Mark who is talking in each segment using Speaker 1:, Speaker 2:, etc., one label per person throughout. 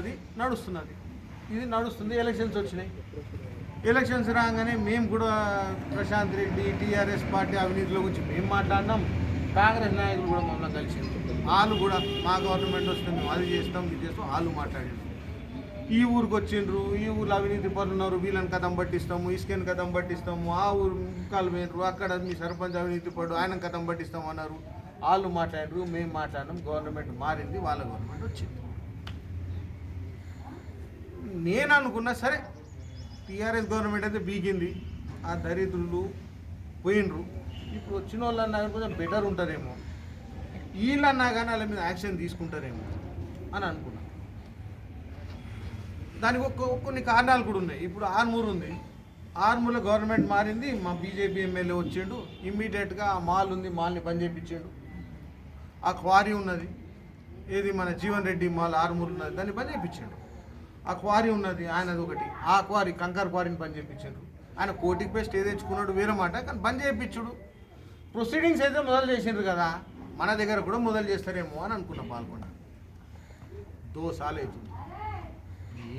Speaker 1: ఉన్నది నడుస్తున్నది. ఇది నడుస్తుంది ఎలక్షన్స్ వచ్చినాయి. ఎలక్షన్స్ రాగానే మేము కూడా ప్రశాంత్ రెడ్డి టీఆర్ఎస్ పార్టీ అవినీతిలో గురించి మేము మాట్లాడినాం. కాంగ్రెస్ నాయకులు కూడా మమ్మల్ని కలిసింది వాళ్ళు కూడా మా గవర్నమెంట్ వస్తే మేము అది చేస్తాం ఇది చేస్తాం వాళ్ళు మాట్లాడారు ఈ ఊరికి వచ్చిండ్రు ఈ ఊర్లో అవినీతి పనులు ఉన్నారు వీళ్ళని కథం పట్టిస్తాము ఇసుకని కథం పట్టిస్తాము ఆ ఊరు ముక్కలు పోయినరు అక్కడ మీ సర్పంచ్ అవినీతి పడు ఆయన కథం పట్టిస్తాం అన్నారు వాళ్ళు మాట్లాడరు మేము మాట్లాడినాం గవర్నమెంట్ మారింది వాళ్ళ గవర్నమెంట్ వచ్చింది. నేను అనుకున్నా సరే టీఆర్ఎస్ గవర్నమెంట్ అయితే బీగింది ఆ దరిద్రులు పోయినరు ఇప్పుడు వచ్చిన వాళ్ళు అన్నా కానీ కొంచెం బెటర్ ఉంటారేమో వీళ్ళన్నా కానీ వాళ్ళ మీద యాక్షన్ తీసుకుంటారేమో అని అనుకున్నా. దానికి ఒక్క కొన్ని కారణాలు కూడా ఉన్నాయి. ఇప్పుడు ఆర్మూర్ ఉంది. ఆర్మూర్లో గవర్నమెంట్ మారింది. మా బీజేపీ ఎమ్మెల్యే వచ్చిండు. ఇమ్మీడియట్గా ఆ మాల్ ఉంది. మాల్ని బంద్ చేయించాడు ఆ క్వారీ ఉన్నది. ఏది మన జీవన్ రెడ్డి మాల్ ఆర్మూర్ ఉన్నది. దాన్ని బంద్ చేయించాడు ఆ క్వారీ ఉన్నది ఆయనది ఒకటి. ఆ క్వారీ కంకర్ క్వారీని బంద్ చేయించాడు ఆయన కోటికి పోయి స్టే తెచ్చుకున్నాడు వేరే మాట కానీ బంద్ చేయించుడు. ప్రొసీడింగ్స్ అయితే మొదలు చేసిండ్రు కదా మన దగ్గర కూడా మొదలు చేస్తారేమో అని అనుకున్న పాల్గొండ దోసాలు అవుతుంది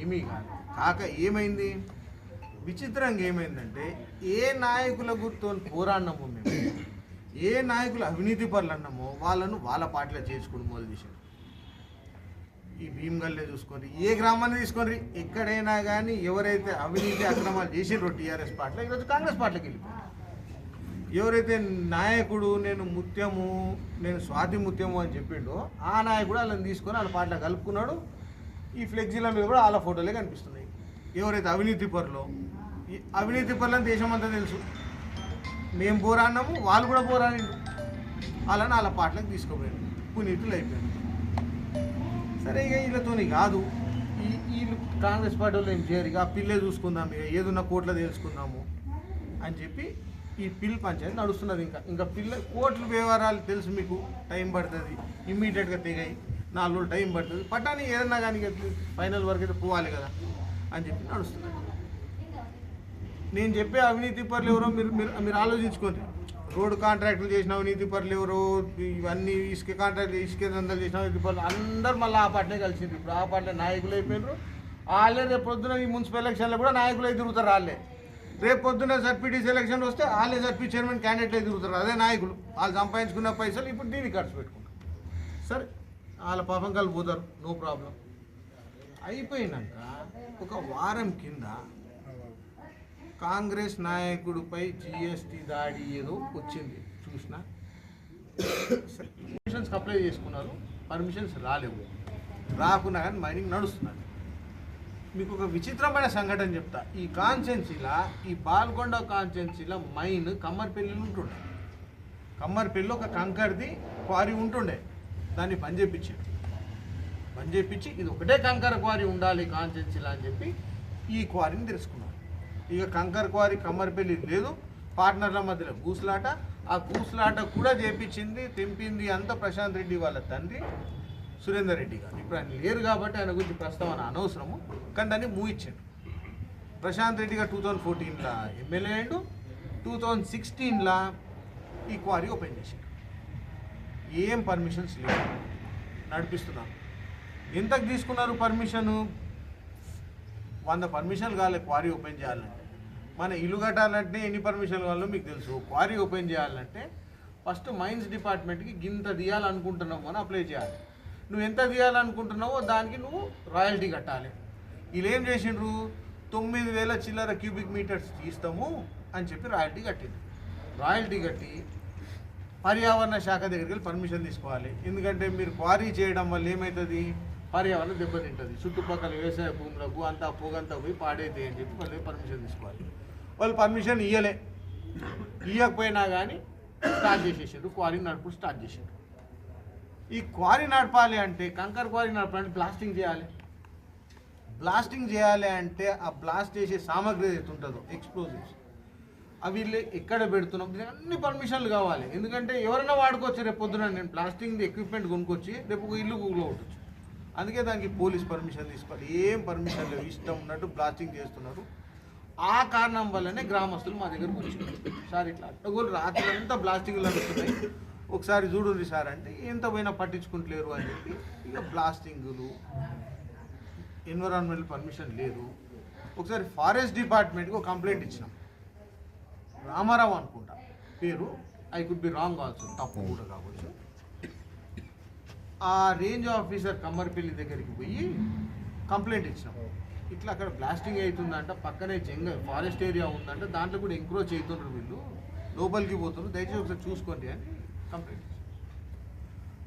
Speaker 1: ఏమీ కాదు. కాక ఏమైంది? విచిత్రంగా ఏమైందంటే ఏ నాయకుల గుర్తు పోరాడినామో మేము ఏ నాయకులు అవినీతి పనులు అన్నామో వాళ్ళను వాళ్ళ పార్టీలో చేసుకుని మొదలు చేశారు ఈ భీమగల్లే చూసుకోండి ఏ గ్రామాన్ని తీసుకోండి ఎక్కడైనా కానీ ఎవరైతే అవినీతి అక్రమాలు చేసిండ్రో టీఆర్ఎస్ పార్టీలో ఈరోజు కాంగ్రెస్ పార్టీకి వెళ్ళిపోయారు ఎవరైతే నాయకుడు నేను ముత్యము నేను స్వాతి ముత్యము అని చెప్పిండో ఆ నాయకుడు వాళ్ళని తీసుకొని వాళ్ళ పార్టీలో కలుపుకున్నాడు. ఈ ఫ్లెక్సీల మీద కూడా వాళ్ళ ఫోటోలే కనిపిస్తున్నాయి. ఎవరైతే అవినీతి పరులో ఈ అవినీతి పరులని దేశం అంతా తెలుసు. మేము పోరాడినాము వాళ్ళు కూడా పోరాడి వాళ్ళని వాళ్ళ పాటలకు తీసుకుపోయారు. పునీతులు అయిపోయారు. సరే ఇక వీళ్ళతోని కాదు. ఈ వీళ్ళు కాంగ్రెస్ పార్టీ వాళ్ళు ఏం చేయరు. ఇక ఆ పిల్లే చూసుకుందాం ఇక. ఏదున్న కోట్ల తెలుసుకుందాము అని చెప్పి ఈ పిల్ పంచాయతీ నడుస్తున్నది ఇంకా. ఇంకా పిల్ల కోట్ల వ్యవహారాలు తెలుసు మీకు. టైం పడుతుంది. ఇమ్మీడియట్గా తెగాయి నాలుగు రోజులు టైం పడుతుంది. పట్టాని ఏదన్నా కానీ ఫైనల్ వరకు అయితే పోవాలి కదా అని చెప్పి నడుస్తున్నాను నేను చెప్పే అవినీతి పరులు ఎవరో మీరు మీరు మీరు ఆలోచించుకోండి. రోడ్డు కాంట్రాక్టులు చేసిన అవినీతి పరులు ఎవరు ఇవన్నీ ఇసుక కాంట్రాక్ట్ ఇసుక దందలు చేసిన అవినీతి పరులు. అందరు మళ్ళీ ఆ పార్టీనే కలిసింది ఇప్పుడు ఆ పార్టీ నాయకులు అయిపోయినారు. వాళ్ళే రేపు పొద్దున ఈ మున్సిపల్ ఎలక్షన్లో కూడా నాయకులు అయితే తిరుగుతారు వాళ్ళే. రేపు పొద్దున జడ్పీటీసీ ఎలక్షన్ వస్తే వాళ్ళే జడ్పీ చైర్మన్ క్యాండిడేట్లు అయి తిరుగుతారు. అదే నాయకులు. వాళ్ళు సంపాదించుకున్న పైసలు ఇప్పుడు దీనికి ఖర్చు పెట్టుకుంటారు. సరే వాళ్ళ పాపం కలిపోతారు. No problem. అయిపోయినాక ఒక వారం కింద కాంగ్రెస్ నాయకుడిపై జిఎస్టీ దాడి ఏదో వచ్చింది. చూసిన? పర్మిషన్స్ అప్లై చేసుకున్నారు. పర్మిషన్స్ రాలేవు. రాకున్నా కానీ మైనింగ్ నడుస్తున్నది మీకు ఒక విచిత్రమైన సంఘటన చెప్తా. ఈ కాన్సెన్సీలా ఈ పాల్గొండ కాన్స్టెన్సీలో మైన్ కమ్మర్పల్లిలో ఉంటుండే. కమ్మర్పల్లి ఒక కంకర్ది క్వారీ ఉంటుండే. దాన్ని బంద్ చేపించారు. ఇది ఒకటే కంకర క్వారీ ఉండాలి కాన్సెన్సీలా అని చెప్పి ఈ క్వారీని తెలుసుకున్నారు. ఇక కంకర్ క్వారీ కమ్మరిపల్లి లేదు. పార్ట్నర్ల మధ్యలో గూసులాట. ఆ గూసులాట కూడా చేపించింది తెంపింది అంతా ప్రశాంత్ రెడ్డి వాళ్ళ తండ్రి సురేందర్ రెడ్డి గారు. ఇప్పుడు ఆయన లేరు కాబట్టి ఆయన గురించి ప్రస్తావన అనవసరము. కానీ దాన్ని మూయించాడు ప్రశాంత్ రెడ్డి గారు టూ థౌజండ్ ఫోర్టీన్లో ఎమ్మెల్యే అయ్యాడు. టూ థౌజండ్ సిక్స్టీన్లో ఈ క్వారీ ఓపెన్ చేశాడు ఏం పర్మిషన్స్ లేవు. నడిపిస్తున్నాను ఎంతకు తీసుకున్నారు పర్మిషను? వంద పర్మిషన్లు కాలే క్వారీ ఓపెన్ చేయాలంటే. మన ఇల్లు కట్టాలంటే ఎన్ని పర్మిషన్లు కావాలో మీకు తెలుసు. క్వారీ ఓపెన్ చేయాలంటే ఫస్ట్ మైన్స్ డిపార్ట్మెంట్కి గింత తీయాలనుకుంటున్నావు అని అప్లై చేయాలి. నువ్వు ఎంత తీయాలనుకుంటున్నావో దానికి నువ్వు రాయల్టీ కట్టాలి. వీళ్ళు ఏం చేసిండ్రు? తొమ్మిది వేల చిల్లర క్యూబిక్ మీటర్స్ తీస్తాము అని చెప్పి రాయల్టీ కట్టింది. రాయల్టీ కట్టి పర్యావరణ శాఖ దగ్గరికి వెళ్ళి పర్మిషన్ తీసుకోవాలి. ఎందుకంటే మీరు క్వారీ చేయడం వల్ల ఏమవుతుంది పర్యావరణం దెబ్బతింటుంది. చుట్టుపక్కల వ్యవసాయ భూములకు అంతా పొగంతా పోయి పాడైతే అని చెప్పి వాళ్ళు పర్మిషన్ తీసుకోవాలి. వాళ్ళు పర్మిషన్ ఇయ్యలే. ఇవ్వకపోయినా కానీ స్టార్ట్ చేసేసారు క్వారీ నడుపుడు స్టార్ట్ చేశారు ఈ క్వారీ నడపాలి అంటే కంకర్ క్వారీ నడపాలంటే బ్లాస్టింగ్ చేయాలి. బ్లాస్టింగ్ చేయాలి అంటే ఆ బ్లాస్ట్ చేసే సామాగ్రి ఏదైతే ఉంటుందో ఎక్స్ప్లోజివ్స్ అవి వీళ్ళు ఎక్కడ పెడుతున్నాం? దీనికి అన్ని పర్మిషన్లు కావాలి. ఎందుకంటే ఎవరైనా వాడుకోవచ్చు రేపు పొద్దున. నేను ప్లాస్టింగ్ ఎక్విప్మెంట్ కొనుక్కొచ్చి రేపు ఇల్లు గూగులో కొట్టచ్చు అందుకే దానికి పోలీస్ పర్మిషన్ తీసుకోవాలి. ఏం పర్మిషన్ లేవు. ఇష్టం ఉన్నట్టు బ్లాస్టింగ్ చేస్తున్నారు. ఆ కారణం వల్లనే గ్రామస్తులు మా దగ్గరకు వచ్చారు. సార్ ఇట్లా అడ్డగోలు రాత్రి అంతా బ్లాస్టింగ్లు నడుస్తున్నాయి ఒకసారి చూడండి సార్ అంటే ఎంత పోయినా పట్టించుకుంటలేరు అని చెప్పి ఇక బ్లాస్టింగులు ఎన్విరాన్మెంటల్ పర్మిషన్ లేదు. ఒకసారి ఫారెస్ట్ డిపార్ట్మెంట్కి ఒక కంప్లైంట్ ఇచ్చినాం. రామారావు అనుకుంటా. పేరు I could be wrong also తప్పు కూడా కావచ్చు. ఆ రేంజ్ ఆఫీసర్ కమ్మరిపల్లి దగ్గరికి పోయి కంప్లైంట్ ఇచ్చినాం. ఇట్లా అక్కడ బ్లాస్టింగ్ అవుతుందంట పక్కనే జంగల్ ఫారెస్ట్ ఏరియా ఉందంట దాంట్లో కూడా ఎంక్రోచ్ అవుతున్నారు వీళ్ళు. లోపలికి పోతున్నారు. దయచేసి ఒకసారి చూసుకోండి అని కంప్లైంట్ ఇచ్చాం.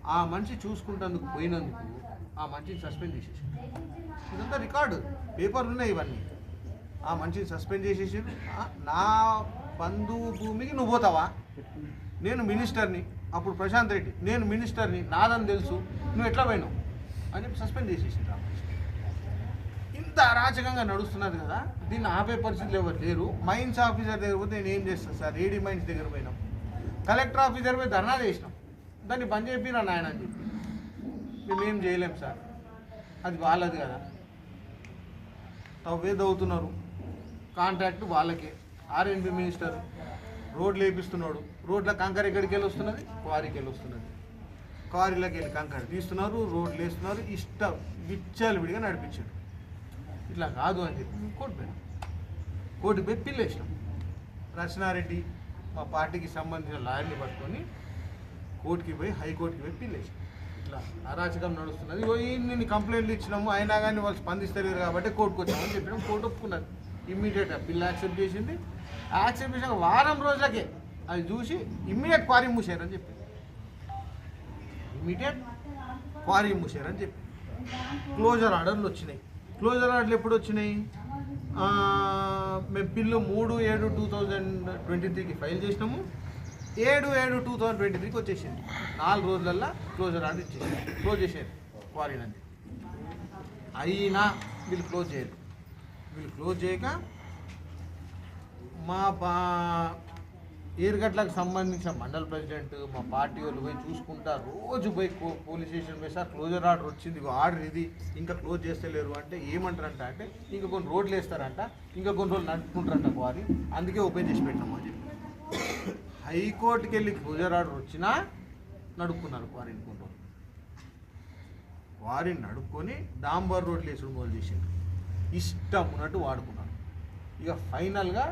Speaker 1: ఆ మనిషి చూసుకుంటేందుకు పోయినందుకు ఆ మనిషిని సస్పెండ్ చేసేసారు ఇదంతా రికార్డు. పేపర్లు ఉన్నాయి ఇవన్నీ. ఆ మనిషిని సస్పెండ్ చేసేసారు నా బంధువు భూమికి నువ్వు పోతావా? నేను మినిస్టర్ని అప్పుడు ప్రశాంత్ రెడ్డి నేను మినిస్టర్ని నాదని తెలుసు నువ్వు ఎట్లా పోయినావు? అని చెప్పి సస్పెండ్ చేసేసి రామకృష్ణ. ఇంత అరాచకంగా నడుస్తున్నది కదా దీన్ని ఆపే పరిస్థితులు ఎవరు లేరు. మైన్స్ ఆఫీసర్ దగ్గర పోతే నేను ఏం చేస్తాను సార్? ఏడీ మైన్స్ దగ్గర పోయినాం. కలెక్టర్ ఆఫీసర్ పోయి ధర్నా చేసినాం. దాన్ని బంద్ చెప్పినా నాయన అని చెప్పి. మేమేం చేయలేం సార్. అది వాళ్ళది కదా. తవ్వే దవ్వుతున్నారు కాంట్రాక్ట్ వాళ్ళకే. ఆర్ఎన్బి మినిస్టర్ రోడ్లు వేపిస్తున్నాడు రోడ్ల కంకర ఎక్కడికి వెళ్ళి వస్తున్నది? క్వారీకి వెళ్ళి వస్తున్నది. క్వారీలోకి వెళ్ళి కంకర తీస్తున్నారు రోడ్లు వేస్తున్నారు ఇష్టం విచ్చాలు విడిగా నడిపించాడు ఇట్లా కాదు అని చెప్పి కోర్టు పోయినా. కోర్టుకు పోయి పిల్లేసినాం రచనారెడ్డి మా పార్టీకి సంబంధించిన లాయర్ని పట్టుకొని కోర్టుకి పోయి హైకోర్టుకి పోయి పిల్లేసినాం ఇట్లా అరాచకం నడుస్తున్నది. నేను కంప్లైంట్లు ఇచ్చినాము అయినా కానీ వాళ్ళు స్పందిస్తలేరు కాబట్టి కోర్టుకు వచ్చామని చెప్పినాం. కోర్టు ఒప్పుకున్నది. ఇమ్మీడియట్గా బిల్ యాక్సెప్ట్ చేసింది. యాక్సెప్ట్ చేసిన వారం రోజులకే అది చూసి ఇమ్మీడియట్ క్వారీ మూసారని చెప్పింది ఇమ్మీడియట్ క్వారీ మూసారని చెప్పి. క్లోజర్ ఆర్డర్లు వచ్చినాయి. క్లోజర్ ఆర్డర్లు ఎప్పుడు వచ్చినాయి? మేము బిల్లు మూడు ఏడు టూ థౌజండ్ ట్వంటీ త్రీకి ఫైల్ చేసినాము. ఏడు ఏడు టూ థౌజండ్ ట్వంటీ త్రీకి వచ్చేసింది. నాలుగు రోజులల్లో క్లోజర్ ఆర్డర్ ఇచ్చేసింది. క్లోజ్ చేసేది క్వారీని అయినా వీళ్ళు క్లోజ్ చేయరు. వీళ్ళు క్లోజ్ చేయక మా బా ఏరుగట్లకు సంబంధించిన మండల ప్రెసిడెంట్ మా పార్టీ వాళ్ళు పోయి చూసుకుంటా రోజు పోయి పో- పోలీస్ స్టేషన్ పోయి సార్ క్లోజర్ ఆర్డర్ వచ్చింది ఆర్డర్ ఇది ఇంకా క్లోజ్ చేస్తలేరు అంటే ఏమంటారంట అంటే ఇంకా కొన్ని రోడ్లు వేస్తారంట ఇంకా కొన్ని రోజులు నడుపుకుంటారంట వారి అందుకే ఓపెన్ చేసి పెట్టాము అని చెప్పి. హైకోర్టుకి వెళ్ళి క్లోజర్ ఆర్డర్ వచ్చినా నడుపుకున్నారు వారిని కొన్ని రోజులు. వారిని నడుపుకొని డాంబర్ రోడ్లు వేసుడు మొదలు చేసిండ్రు. ఇష్టం ఉన్నట్టు వాడుకున్నారు. ఇక ఫైనల్గా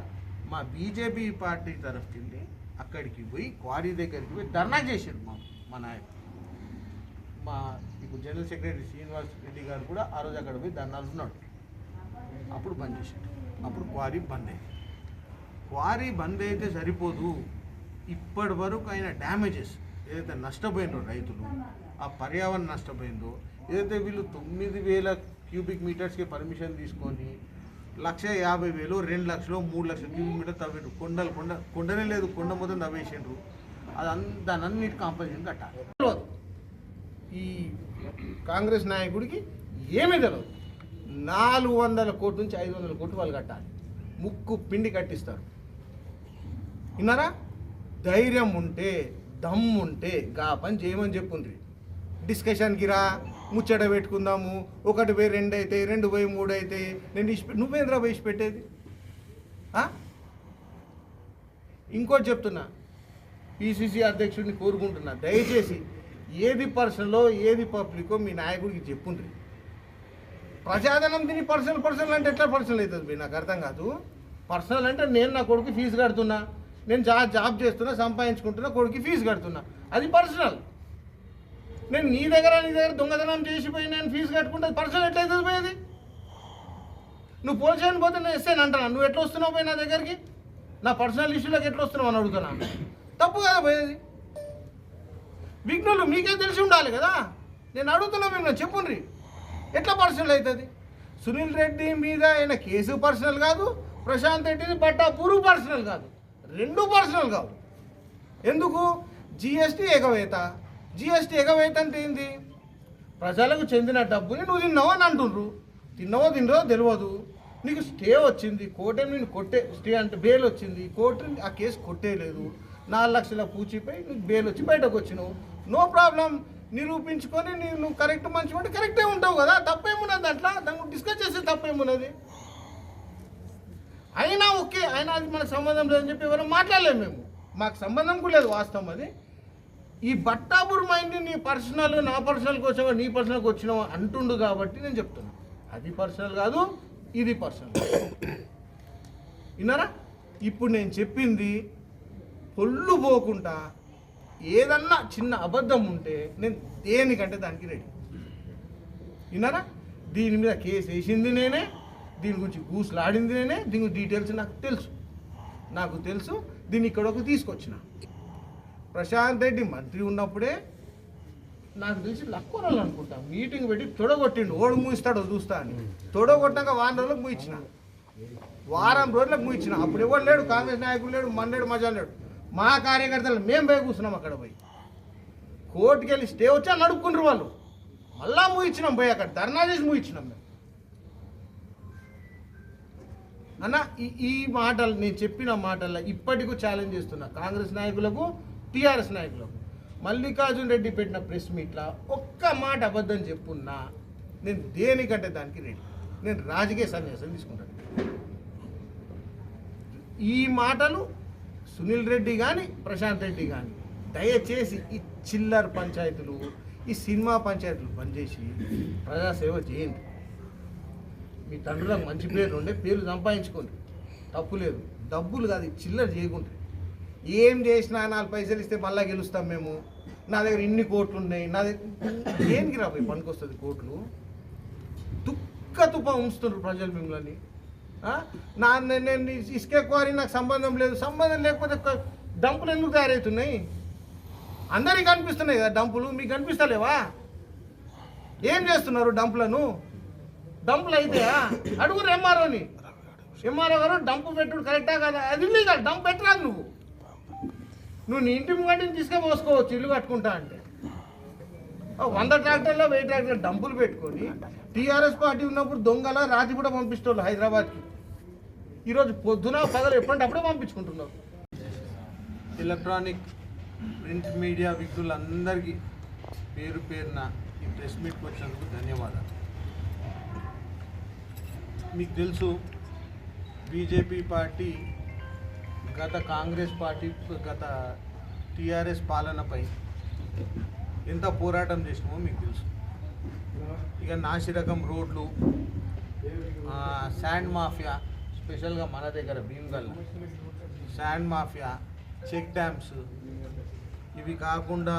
Speaker 1: మా బీజేపీ పార్టీ తరఫు వెళ్ళి అక్కడికి పోయి క్వారీ దగ్గరికి పోయి ధర్నా చేశారు మా మా నాయకుడు మా ఇప్పుడు జనరల్ సెక్రటరీ శ్రీనివాస్ రెడ్డి గారు కూడా ఆ రోజు అక్కడ పోయి ధర్నాలు ఉన్నాడు. అప్పుడు బంద్ చేశాడు అప్పుడు క్వారీ బంద్ అయింది. క్వారీ బంద్ అయితే సరిపోదు. ఇప్పటి వరకు అయిన డ్యామేజెస్ ఏదైతే నష్టపోయినో రైతులు ఆ పర్యావరణం నష్టపోయిందో ఏదైతే వీళ్ళు తొమ్మిది వేల క్యూబిక్ మీటర్స్కి పర్మిషన్ తీసుకొని లక్ష యాభై వేలు రెండు లక్షలు మూడు లక్షలు కిలోమీటర్ మీటర్ తవ్విండ్రు కొండలు కొండ కొండనే లేదు కొండ మొత్తం తవ్వేసిండ్రు. అది అన్ దాని అన్నిటి కాంపల్సరీ కట్టాలి. తెలియదు. ఈ కాంగ్రెస్ నాయకుడికి ఏమీ తెలియదు నాలుగు వందల కోట్ల నుంచి ఐదు వందల కోట్లు వాళ్ళు కట్టాలి. ముక్కు పిండి కట్టిస్తారు. విన్నారా? ధైర్యం ఉంటే దమ్ము ఉంటే గా పని చేయమని చెప్పుండ్రి. డిస్కషన్కి రా ముచ్చట పెట్టుకుందాము. ఒకటి పోయి రెండు అయితే రెండు పోయి మూడు అయితే నేను ఇష్పె నువ్వేంద్రా వేసి పెట్టేది? ఇంకోటి చెప్తున్నా. పిసిసి అధ్యక్షుడిని కోరుకుంటున్నా. దయచేసి ఏది పర్సనలో ఏది పబ్లికో మీ నాయకుడికి చెప్పుండ్రి. ప్రజాధనం తిని పర్సనల్ పర్సనల్ అంటే ఎట్లా పర్సనల్ అవుతుంది మీ నాకు అర్థం కాదు. పర్సనల్ అంటే నేను నా కొడుకు ఫీజు కడుతున్నా. నేను జా జాబ్ చేస్తున్నా సంపాదించుకుంటున్నా కొడుకు ఫీజు కడుతున్నా. అది పర్సనల్. నేను నీ దగ్గర నీ దగ్గర దొంగతనం చేసిపోయి నేను ఫీజు కట్టుకుంటే పర్సనల్ ఎట్లా అవుతుంది పోయేది నువ్వు పోలీస్ పోతే నేను ఇస్తాను అంటాను? నువ్వు ఎట్లా వస్తున్నావు పోయి నా దగ్గరికి? నా పర్సనల్ ఇష్యూలోకి ఎట్లా వస్తున్నావు అని అడుగుతున్నా. తప్పు కదా పోయేది విఘ్నులు మీకే తెలిసి ఉండాలి కదా? నేను అడుగుతున్నా మిమ్మల్ని చెప్పుండ్రి. ఎట్లా పర్సనల్ అవుతుంది? సునీల్ రెడ్డి మీద ఆయన కేసు పర్సనల్ కాదు ప్రశాంత్ రెడ్డిది బట్టా పూరు పర్సనల్ కాదు. రెండు పర్సనల్ కావు. ఎందుకు? జిఎస్టీ ఏకవేత. జిఎస్టీ ఎగవేత అంటే ఏంది? ప్రజలకు చెందిన డబ్బుని నువ్వు తిన్నావు అని అంటుండ్రు. తిన్నావో తినరో తెలియదు నీకు స్టే వచ్చింది కోర్టు నేను కొట్టే స్టే అంటే బెయిల్ వచ్చింది. కోర్టు ఆ కేసు కొట్టేయలేదు. నాలుగు లక్షల పూచిపై నీకు బెయిల్ వచ్చి బయటకు వచ్చినావు. No problem. నిరూపించుకొని నువ్వు కరెక్ట్ మంచి ఉంటే కరెక్టే ఉంటావు కదా. తప్పేమున్నది అట్లా? దాన్ని డిస్కస్ చేసే తప్పేమున్నది? అయినా ఓకే. అయినా అది మనకు సంబంధం లేదని చెప్పి ఎవరు మాట్లాడలేము మేము. మాకు సంబంధం కూడా లేదు వాస్తవం అది. ఈ బట్టాపూర్ మైండ్ నీ పర్సనల్ నా పర్సనల్ కోసం నీ పర్సనల్కి వచ్చినావు అంటుండు కాబట్టి నేను చెప్తున్నా. అది పర్సనల్ కాదు ఇది పర్సనల్. విన్నారా? ఇప్పుడు నేను చెప్పింది పొల్లు పోకుండా ఏదన్నా చిన్న అబద్ధం ఉంటే నేను దేనికంటే దానికి రెడీ విన్నారా? దీని మీద కేసు వేసింది నేనే దీని గురించి గూసులాడింది నేనే దీని గురించి డీటెయిల్స్ నాకు తెలుసు. నాకు తెలుసు దీన్ని ఇక్కడొక తీసుకొచ్చిన. ప్రశాంత్ రెడ్డి మంత్రి ఉన్నప్పుడే నాకు తెలిసి లక్కువరాలు అనుకుంటా. మీటింగ్ పెట్టి తొడగొట్టిండు. ఓడు మూయిస్తాడో చూస్తా అని. తొడగొట్టాక వారం రోజులకు మూయించిన. వారం రోజులకు మూయించిన. అప్పుడు ఎవరు లేడు? కాంగ్రెస్ నాయకుడు లేడు మన లేడు మజా లేడు. మా కార్యకర్తలు మేము పోయి కూర్చున్నాం అక్కడ పోయి. కోర్టుకి వెళ్ళి స్టే వచ్చా నడుపుకుంటారు వాళ్ళు. మళ్ళా మూయించినాం పోయి అక్కడ. ధర్నా చేసి మూయించినాం మేము. అన్న ఈ ఈ మాటలు నేను చెప్పిన మాటల్లో ఇప్పటికీ ఛాలెంజ్ చేస్తున్నా. కాంగ్రెస్ నాయకులకు టీఆర్ఎస్ నాయకులకు మల్లికార్జున్ రెడ్డి పెట్టిన ప్రెస్ మీట్లో ఒక్క మాట అబద్ధం చెప్పున్నా నేను దేనికంటే దానికి రెడీ నేను రాజకీయ సన్యాసం తీసుకుంటాను. ఈ మాటలు సునీల్ రెడ్డి కానీ ప్రశాంత్ రెడ్డి కానీ దయచేసి ఈ చిల్లర్ పంచాయతీలు ఈ సినిమా పంచాయతీలు పనిచేసి ప్రజాసేవ చేయండి. మీ తండ్రులకు మంచి పేరు ఉండే పేరు సంపాదించుకోండి. తప్పు లేదు. డబ్బులు కాదు చిల్లర చేయకుండా ఏం చేసినా నాలుగు పైసలు ఇస్తే మళ్ళీ గెలుస్తాం మేము. నా దగ్గర ఇన్ని కోట్లు ఉన్నాయి. నా దగ్గర దేనికి రా పోయి పనికొస్తుంది కోట్లు? తుక్క తుప్ప ఉంచుతున్నారు ప్రజలు మిమ్మల్ని. నా నేను ఇసుకే క్వారీ నాకు సంబంధం లేదు. సంబంధం లేకపోతే డంపులు ఎందుకు తయారవుతున్నాయి? అందరికీ కనిపిస్తున్నాయి కదా డంపులు. మీకు కనిపిస్తలేవా? ఏం చేస్తున్నారు డంపులను? డంపులు అయితాయా? అడుగురు ఎంఆర్ఓని ఎంఆర్ఓ గారు డంపు పెట్టుడు కరెక్టా కదా? అది ఇల్లీగల్ డంప్ పెట్టరాదు నువ్వు. నువ్వు నీ ఇంటి ముంగటిని తీసుకుపోసుకోవచ్చు ఇల్లు కట్టుకుంటా అంటే. వంద ట్రాక్టర్లో వెయ్యి ట్రాక్టర్ డంపులు పెట్టుకొని టీఆర్ఎస్ పార్టీ ఉన్నప్పుడు దొంగల రాత్రి కూడా పంపిస్తోళ్ళు హైదరాబాద్కి. ఈరోజు పొద్దున పగలు ఎప్పుడంటే అప్పుడే పంపించుకుంటున్నారు ఎలక్ట్రానిక్ ప్రింట్ మీడియా వ్యక్తులందరికీ పేరు పేరున ఈ ప్రెస్ మీట్కి వచ్చినందుకు ధన్యవాదాలు. మీకు తెలుసు బీజేపీ పార్టీ గత కాంగ్రెస్ పార్టీ గత టీఆర్ఎస్ పాలనపై ఎంత పోరాటం చేసినామో మీకు తెలుసు. ఇక నాసిరకం రోడ్లు శాండ్ మాఫియా స్పెషల్గా మన దగ్గర Bhimgal sand mafia check dams ఇవి కాకుండా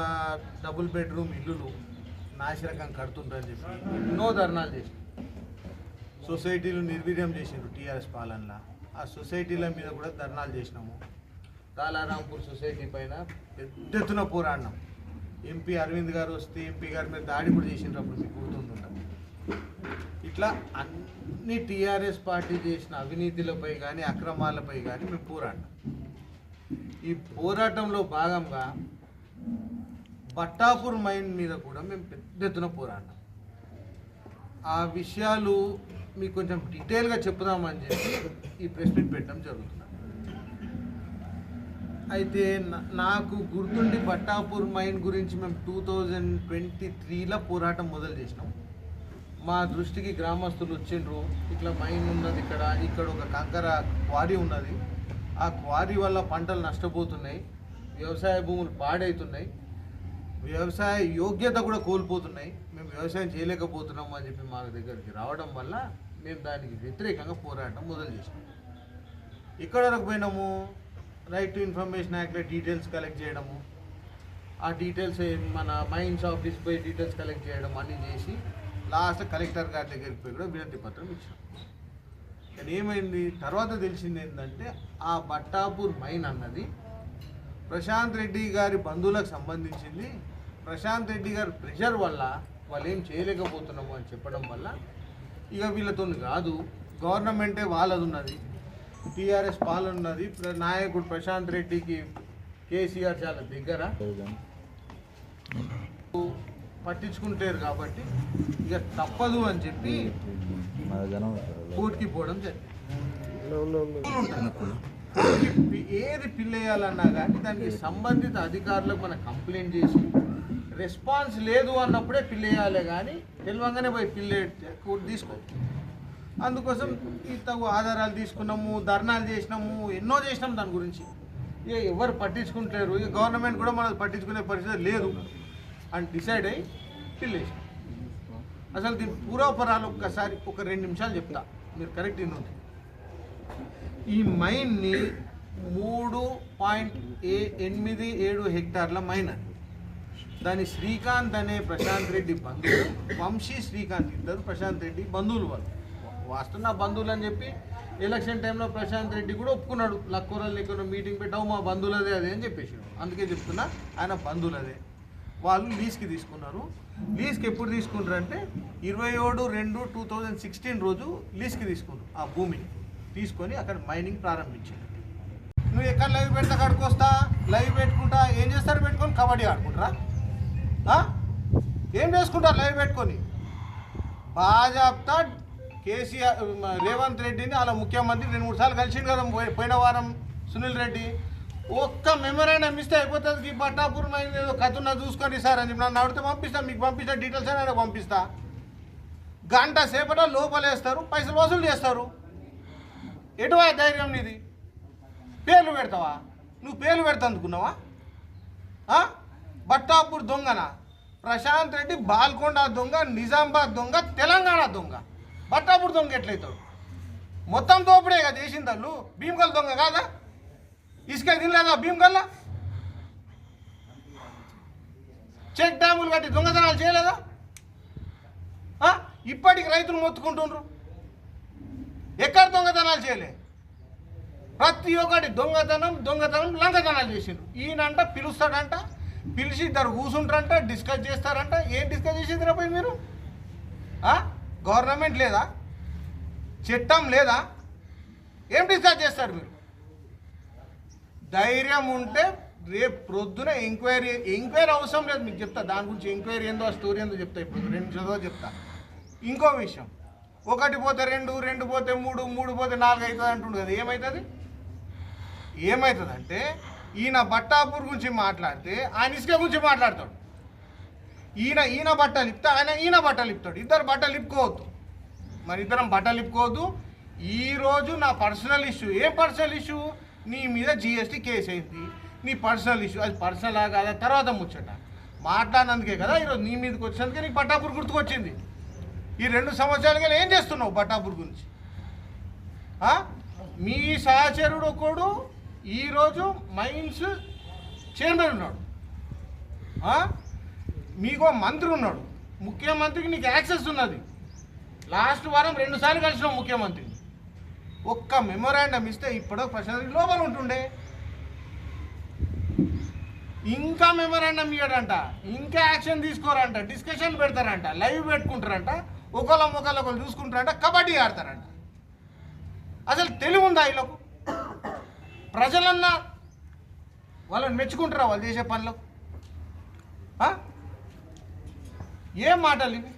Speaker 1: డబుల్ బెడ్రూమ్ ఇల్లులు నాసిరకం కడుతుంటారని చెప్పి ఎన్నో ధర్నాలు చేసి సొసైటీలు నిర్వీర్యం చేసిండ్రు టీఆర్ఎస్ పాలనలో. ఆ సొసైటీల మీద కూడా ధర్నాలు చేసినాము. కాలారాంపూర్ సొసైటీ పైన పెద్ద ఎత్తున పోరాడినాం. ఎంపీ అరవింద్ గారు వస్తే ఎంపీ గారి మీద దాడి కూడా చేసిండ్రు అప్పుడు మీకు గుర్తుంటుంటాం ఇట్లా అన్ని టీఆర్ఎస్ పార్టీ చేసిన అవినీతిలపై కానీ అక్రమాలపై కానీ మేము పోరాడినాం. ఈ పోరాటంలో భాగంగా బట్టాపూర్ మైండ్ మీద కూడా మేము పెద్ద ఎత్తున పోరాడినాం. ఆ విషయాలు మీకు కొంచెం డీటెయిల్గా చెప్పుదామని చెప్పి ఈ ప్రెస్ మీట్ పెట్టడం జరుగుతుంది. అయితే నా- నాకు గుర్తుండి బట్టాపూర్ మైన్ గురించి మేము టూ థౌజండ్ ట్వంటీ త్రీలో పోరాటం మొదలు చేసినాం. మా దృష్టికి గ్రామస్తులు వచ్చిండ్రు. ఇట్లా మైన్ ఉన్నది ఇక్కడ ఇక్కడ ఒక కంకర క్వారీ ఉన్నది. ఆ క్వారీ వల్ల పంటలు నష్టపోతున్నాయి. వ్యవసాయ భూములు పాడవుతున్నాయి వ్యవసాయ యోగ్యత కూడా కోల్పోతున్నాయి. మేము వ్యవసాయం చేయలేకపోతున్నాము అని చెప్పి మా దగ్గరికి రావడం వల్ల మేము దానికి వ్యతిరేకంగా పోరాటం మొదలు చేసినాం. ఇక్కడ వరకు పోయినాము రైట్ టు ఇన్ఫర్మేషన్ యాక్ట్లో డీటెయిల్స్ కలెక్ట్ చేయడము ఆ డీటెయిల్స్ మన మైన్స్ ఆఫీస్ పోయి డీటెయిల్స్ కలెక్ట్ చేయడం అన్నీ చేసి లాస్ట్ కలెక్టర్ గారి దగ్గరికి పోయి కూడా వినతి పత్రం ఇచ్చాం కానీ ఏమైంది? తర్వాత తెలిసింది ఏంటంటే ఆ బట్టాపూర్ మైన్ అన్నది ప్రశాంత్ రెడ్డి గారి బంధువులకు సంబంధించింది. ప్రశాంత్ రెడ్డి గారి ప్రెషర్ వల్ల వాళ్ళు ఏం చేయలేకపోతున్నాము అని చెప్పడం వల్ల ఇక వీళ్ళతో కాదు. గవర్నమెంటే వాళ్ళది ఉన్నది టీఆర్ఎస్ పాలన ఉన్నది నాయకుడు ప్రశాంత్ రెడ్డికి కేసీఆర్ చాలా దగ్గర. పట్టించుకుంటారు కాబట్టి ఇక తప్పదు అని చెప్పి కోర్టుకి పోవడం జరిగింది. ఏది పిల్లేయాలన్నా కానీ దానికి సంబంధిత అధికారులకు మనం కంప్లైంట్ చేసి రెస్పాన్స్ లేదు అన్నప్పుడే పిల్లేయాలి కానీ తెలియంగానే పోయి పిల్లేస్తే కోర్టు తీసుకో. అందుకోసం ఈ తగు ఆధారాలు తీసుకున్నాము ధర్నాలు చేసినాము ఎన్నో చేసినాం దాని గురించి. ఇక ఎవరు పట్టించుకుంటలేరు. ఇక గవర్నమెంట్ కూడా మనకు పట్టించుకునే పరిస్థితి లేదు. అని డిసైడ్ అయ్యి పిల్లేసాం అసలు దీని పూర్వపరాలు ఒక్కసారి ఒక రెండు నిమిషాలు చెప్తా. మీరు కరెక్ట్ వినండి. ఈ మైన్ని మూడు పాయింట్ ఏ ఎనిమిది ఏడు హెక్టార్ల మైన్. అని దాని శ్రీకాంత్ అనే ప్రశాంత్ రెడ్డి బంధువులు వంశీ శ్రీకాంత్ ఇద్దరు ప్రశాంత్ రెడ్డి బంధువులు వాళ్ళు. వస్తున్న బంధువులు అని చెప్పి ఎలక్షన్ టైంలో ప్రశాంత్ రెడ్డి కూడా ఒప్పుకున్నాడు. లక్కూరల్ ఇక్కడ మీటింగ్ పెట్టావు మా బంధువులదే అదే అని చెప్పేసి. అందుకే చెప్తున్నా ఆయన బంధువులదే. వాళ్ళు లీజ్కి తీసుకున్నారు. లీజ్కి ఎప్పుడు తీసుకుంటారు అంటే ఇరవై ఏడు రెండు టూ థౌజండ్ సిక్స్టీన్ రోజు లీజ్కి తీసుకున్నారు ఆ భూమిని. తీసుకొని అక్కడ మైనింగ్ ప్రారంభించారు. నువ్వు ఎక్కడ లైవ్ పెడతా అక్కడికి వస్తా? లైవ్ పెట్టుకుంటా? ఏం చేస్తారు? పెట్టుకొని కబడ్డీ ఆడుకుంటారా? ఏం చేసుకుంటారు లైవ్ పెట్టుకొని? భాజపా కేసీఆర్ రేవంత్ రెడ్డిని అలా ముఖ్యమంత్రి రెండు మూడు సార్లు కలిసిండు కదా పోయి- పోయిన వారం సునీల్ రెడ్డి. ఒక్క మెమరైనా మిస్ అయిపోతుంది ఈ పట్టాపూర్ ఏదో కథ ఉన్నది చూసుకోండి సార్ అని చెప్పి నన్ను అడిగితే పంపిస్తాను మీకు పంపిస్తా డీటెయిల్స్ అయినా పంపిస్తా. గంట సేపట లోపలేస్తారు పైసలు వసూలు చేస్తారు. ఎటువా ధైర్యం నీది? పేర్లు పెడతావా? నువ్వు పేర్లు పెడతా అందుకున్నావా బట్టాపూర్ దొంగన? ప్రశాంత్ రెడ్డి బాల్కొండ దొంగ నిజామాబాద్ దొంగ తెలంగాణ దొంగ. బట్టాపూర్ దొంగ ఎట్లయితాడు? మొత్తం దోపిడే కదా చేసింది వాళ్ళు? భీమకల్ దొంగ కాదా? ఇసుక తినలేదా భీమకల్లా? చెక్ డ్యాములు కట్టి దొంగతనాలు చేయలేదా? ఇప్పటికి రైతులు మొత్తుకుంటుండ్రు. ఎక్కడ దొంగతనాలు చేయలే? ప్రతి ఒక్కటి దొంగతనం దొంగతనం లంగతనాలు చేసిండ్రు. ఈయనంట పిలుస్తాడంట పిలిచి ఇద్దరు కూర్చుంటారంట డిస్కస్ చేస్తారంట. ఏం డిస్కస్ చేసేదిరా పోయి మీరు? గవర్నమెంట్ లేదా? చట్టం లేదా? ఏం డిస్కస్ చేస్తారు మీరు? ధైర్యం ఉంటే రేపు ప్రొద్దున ఎంక్వైరీ ఎంక్వైరీ అవసరం లేదు మీకు చెప్తా. దాని గురించి ఎంక్వైరీ ఏందో ఆ స్టోరీ ఏందో చెప్తా ఇప్పుడు. రెండు చదువు చెప్తా. ఇంకో విషయం. ఒకటి పోతే రెండు రెండు పోతే మూడు మూడు పోతే నాలుగు అవుతుంది అంటుండు కదా. ఏమవుతుంది? ఏమవుతుంది అంటే ఈయన బట్టాపూర్ గురించి మాట్లాడితే ఆయన ఇసుక గురించి మాట్లాడతాడు. ఈయన ఈయన బట్టలు ఇప్తే ఆయన ఈయన బట్టలు ఇప్పుతాడు ఇద్దరు బట్టలు ఇప్పుకోవద్దు మరి ఇద్దరం బట్టలు ఇప్పుకోవద్దు ఈరోజు నా పర్సనల్ ఇష్యూ. ఏ పర్సనల్ ఇష్యూ? నీ మీద జిఎస్టీ కేసు అయింది. నీ పర్సనల్ ఇష్యూ. అది పర్సనల్ కాదా? తర్వాత ముచ్చట. మాట్లాడినందుకే కదా ఈరోజు నీ మీదకి వచ్చినందుకే నీకు బట్టాపూర్ గుర్తుకొచ్చింది. ఈ రెండు సంవత్సరాలుగా ఏం చేస్తున్నావు బట్టాపూర్ గురించి? మీ సహచరుడు ఒకడు ఈరోజు మైన్స్ చైర్మన్ ఉన్నాడు. మీకో మంత్రి ఉన్నాడు. ముఖ్యమంత్రికి నీకు యాక్సెస్ ఉన్నది. లాస్ట్ వారం రెండుసార్లు సార్లు ముఖ్యమంత్రిని ఒక్క మెమొరాండం ఇస్తే ఇప్పుడో ప్రశాంత్ లోపల ఉంటుండే. ఇంకా మెమొరాండం ఇవ్వడంట ఇంకా యాక్షన్ తీసుకోరంట. డిస్కషన్ పెడతారంట. లైవ్ పెట్టుకుంటారంట. ఒకళ్ళ ఒకళ్ళ ఒకళ్ళు చూసుకుంటారంట. కబడ్డీ ఆడతారంట. అసలు తెలివి ఉందా వీళ్ళకు? ప్రజలన్నా వాళ్ళని మెచ్చుకుంటారా వాళ్ళు చేసే పనులు? ఏం మాటలు ఇవి?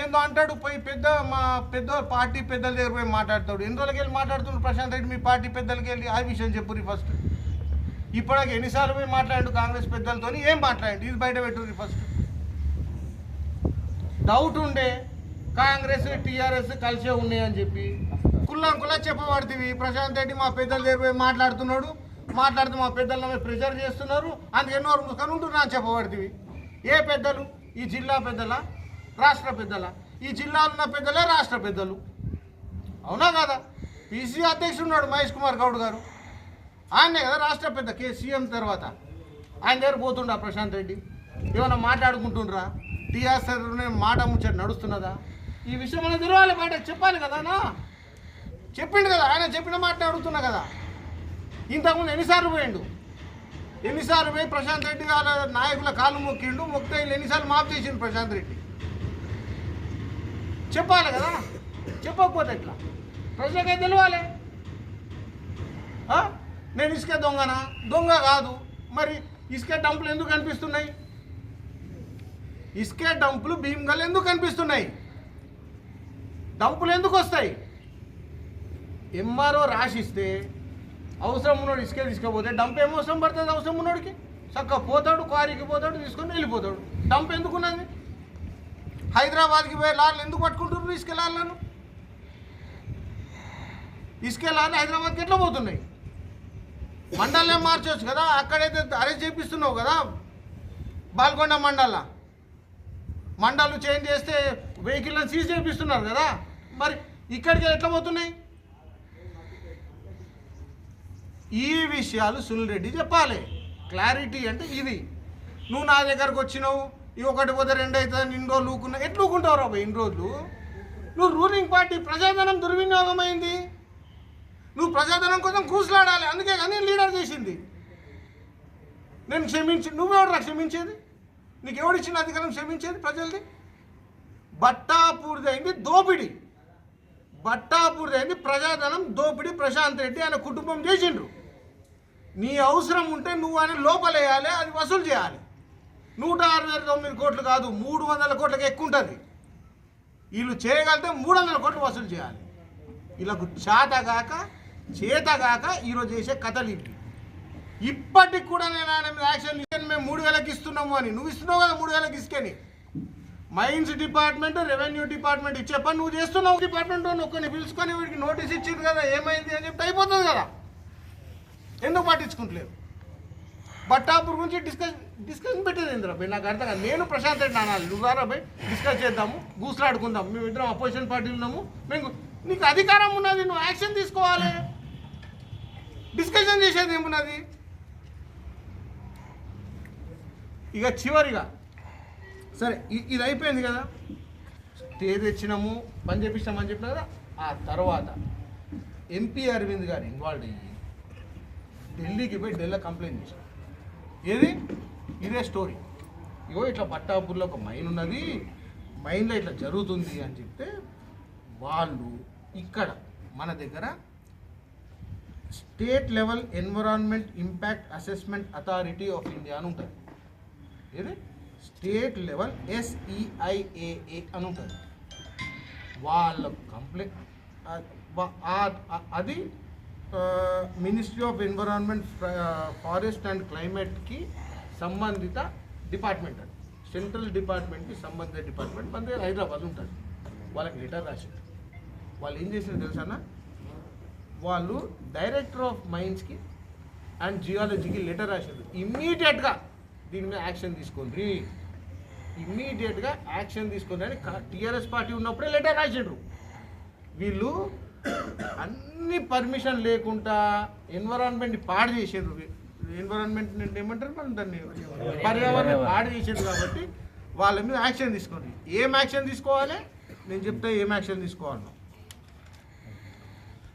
Speaker 1: ఏందో అంటాడు పోయి పెద్ద మా పెద్ద పార్టీ పెద్దల దగ్గర పోయి మాట్లాడతాడు. ఎన్ని రోజులకి వెళ్ళి మాట్లాడుతున్నాడు ప్రశాంత్ రెడ్డి? మీ పార్టీ పెద్దలకి వెళ్ళి ఆ విషయం చెప్పుర్రి ఫస్ట్ ఇప్పటికి ఎన్నిసార్లు పోయి మాట్లాడు కాంగ్రెస్ పెద్దలతో ఏం మాట్లాడండి? ఇది బయట పెట్టుర్రి ఫస్ట్ డౌట్ ఉండే కాంగ్రెస్ టీఆర్ఎస్ కలిసే ఉన్నాయని చెప్పి కుల్లం కుల్లా చెప్పబడుతుంది. ప్రశాంత్ రెడ్డి మా పెద్దల దగ్గర మాట్లాడుతున్నాడు. మాట్లాడుతూ మా పెద్దల మీద ప్రెషర్ చేస్తున్నారు. అందుకే ఎన్నో మూసుకొని ఉంటున్నా చెప్పబడుతుంది. ఏ పెద్దలు? ఈ జిల్లా పెద్దలా? రాష్ట్ర పెద్దలా? ఈ జిల్లాలో ఉన్న పెద్దలే రాష్ట్ర పెద్దలు. అవునా కదా? పీసీ అధ్యక్షుడు ఉన్నాడు మహేష్ కుమార్ గౌడ్ గారు. ఆయనే కదా రాష్ట్ర పెద్ద కే సీఎం తర్వాత. ఆయన దగ్గర పోతుండా ప్రశాంత్ రెడ్డి? ఏమైనా మాట్లాడుకుంటుండ్రా? టీఆర్ఎస్ మాట ముచ్చట నడుస్తున్నదా? ఈ విషయం మనం తెలవాలి బయట చెప్పాలి కదా నా చెప్పిండు కదా ఆయన చెప్పిన మాట అడుగుతున్నా కదా. ఇంతకుముందు ఎన్నిసార్లు పోయిండు? ఎన్నిసార్లు పోయి ప్రశాంత్ రెడ్డి వాళ్ళ నాయకుల కాళ్ళు మొక్కిండు మొక్కితే ఎన్నిసార్లు మాఫ్ చేసిండు ప్రశాంత్ రెడ్డి? చెప్పాలి కదా. చెప్పకపోతే ఎట్లా? ప్రజలకే తెలియాలి నేను ఇసుక దొంగనా? దొంగ కాదు. మరి ఇసుక డంపులు ఎందుకు కనిపిస్తున్నాయి? ఇసుక డంపులు భీమ్గల్ ఎందుకు కనిపిస్తున్నాయి? డంపులు ఎందుకు వస్తాయి? ఎంఆర్ఓ రాసిస్తే అవసరం ఉన్నోడు ఇసుక తీసుకుపోతే డంప్ ఏం అవసరం పడుతుంది? అవసరం ఉన్నోడికి? చక్కగా పోతాడు క్వారీకి పోతాడు తీసుకొని వెళ్ళిపోతాడు. డంప్ ఎందుకున్నది? హైదరాబాద్కి పోయే లార్లు ఎందుకు పట్టుకుంటున్నారు ఇసుకెళ్ళాలను ఇసుకెళ్ళాలని హైదరాబాద్కి ఎట్లా పోతున్నాయి? మండలం మార్చవచ్చు కదా అక్కడైతే అరెస్ట్ చేపిస్తున్నావు కదా బాల్కొండ మండల. మండలు చేంజ్ చేస్తే వెహికల్ని సీజ్ చేపిస్తున్నారు కదా. మరి ఇక్కడికి ఎట్లా పోతున్నాయి? ఈ విషయాలు సునీల్ రెడ్డి చెప్పాలి. క్లారిటీ అంటే ఇది. నువ్వు నా దగ్గరకు వచ్చినావు ఈ ఒకటి పోతే రెండు అవుతుంది ఇన్ని రోజులు ఊకున్నా ఎట్లా ఊకుంటావు రాబోయ్ ఇన్ని రోజులు? నువ్వు రూలింగ్ పార్టీ ప్రజాధనం దుర్వినియోగం అయింది నువ్వు ప్రజాధనం కోసం కూసులాడాలి అందుకే కానీ లీడర్ చేసింది. నేను క్షమించి నువ్వెవడరా క్షమించేది? నీకు ఎవడిచ్చిన అధికారం క్షమించేది ప్రజలది? బట్టాపూర్దైంది దోపిడి. అయింది ప్రజాధనం దోపిడి ప్రశాంత్ రెడ్డి ఆయన కుటుంబం చేసిండ్రు. నీ అవసరం ఉంటే నువ్వు అని లోపలేయాలి అది వసూలు చేయాలి. నూట అరవై తొమ్మిది కోట్లు కాదు మూడు వందల కోట్లకి ఎక్కువ ఉంటుంది. వీళ్ళు చేయగలిగితే మూడు వందల కోట్లు వసూలు చేయాలి. వీళ్ళకు చేతగాక చేతగాక ఈరోజు చేసే కథలు ఇవి. ఇప్పటికి కూడా నేను ఆయన మీద యాక్షన్ ఇచ్చాను మేము మూడు వేలకి ఇస్తున్నాము అని. నువ్వు ఇస్తున్నావు కదా మూడు వేలకి ఇసుకని. మైన్స్ డిపార్ట్మెంట్ రెవెన్యూ డిపార్ట్మెంట్ ఇచ్చే పని నువ్వు చేస్తున్నావు. డిపార్ట్మెంట్ ఒక్కరిని పిలుచుకొని వీడికి నోటీస్ ఇచ్చింది కదా ఏమైంది అని చెప్తే అయిపోతుంది కదా. ఎందుకు పట్టించుకుంటలేవు బట్టాపూర్ గురించి డిస్కస్ డిస్కషన్ పెట్టేది ఇంద్ర నాకు అర్థం కాదు. నేను ప్రశాంత్ రెడ్డి అనాలి నువ్వు డిస్కస్ చేద్దాము గూసులాడుకుందాం మేము ఇద్దరం అపోజిషన్ పార్టీలు ఉన్నాము. మేము నీకు అధికారం ఉన్నది నువ్వు యాక్షన్ తీసుకోవాలి. డిస్కషన్ చేసేది ఏమున్నది? ఇక చివరిగా సరే ఇది అయిపోయింది కదా? స్టే తెచ్చినాము పని చేపించామని చెప్పిన కదా? ఆ తర్వాత ఎంపీ అరవింద్ గారు ఇన్వాల్వ్ అయ్యి ఢిల్లీకి పోయి ఢిల్లీ కంప్లైంట్ చేశారు. ఏది? ఇదే స్టోరీ. ఇగో ఇట్లా పట్టాపూర్లో ఒక మైన్ ఉన్నది. మైన్లో ఇట్లా జరుగుతుంది అని చెప్తే వాళ్ళు ఇక్కడ మన దగ్గర state level environment impact assessment authority of India అని ఉంటుంది. ఏది? స్టేట్ లెవెల్ ఎస్ఈఐఏఏ అని ఉంటుంది. వాళ్ళ కంప్లైంట్ అది ministry of environment forest and క్లైమేట్కి సంబంధిత డిపార్ట్మెంట్ అది. సెంట్రల్ డిపార్ట్మెంట్కి సంబంధిత డిపార్ట్మెంట్. మన దగ్గర హైదరాబాద్ ఉంటుంది. వాళ్ళకి లెటర్ రాసింది. వాళ్ళు ఏం చేసారు తెలుసా వాళ్ళు డైరెక్టర్ ఆఫ్ మైన్స్కి అండ్ జియాలజీకి లెటర్ రాశారు ఇమ్మీడియట్గా దీని మీద యాక్షన్ తీసుకోండి ఇమ్మీడియట్గా యాక్షన్ తీసుకోండి అని టీఆర్ఎస్ పార్టీ ఉన్నప్పుడే లెటర్ రాసిండ్రు. వీళ్ళు అన్ని పర్మిషన్ లేకుండా ఎన్విరాన్మెంట్ పాడు చేసారు ఎన్విరాన్మెంట్ ఏమంటారు మనం దాన్ని? పర్యావరణం. పాడు చేసారు కాబట్టి వాళ్ళ మీద యాక్షన్ తీసుకోండి. ఏం యాక్షన్ తీసుకోవాలి? నేను చెప్తే ఏం యాక్షన్ తీసుకోవాలి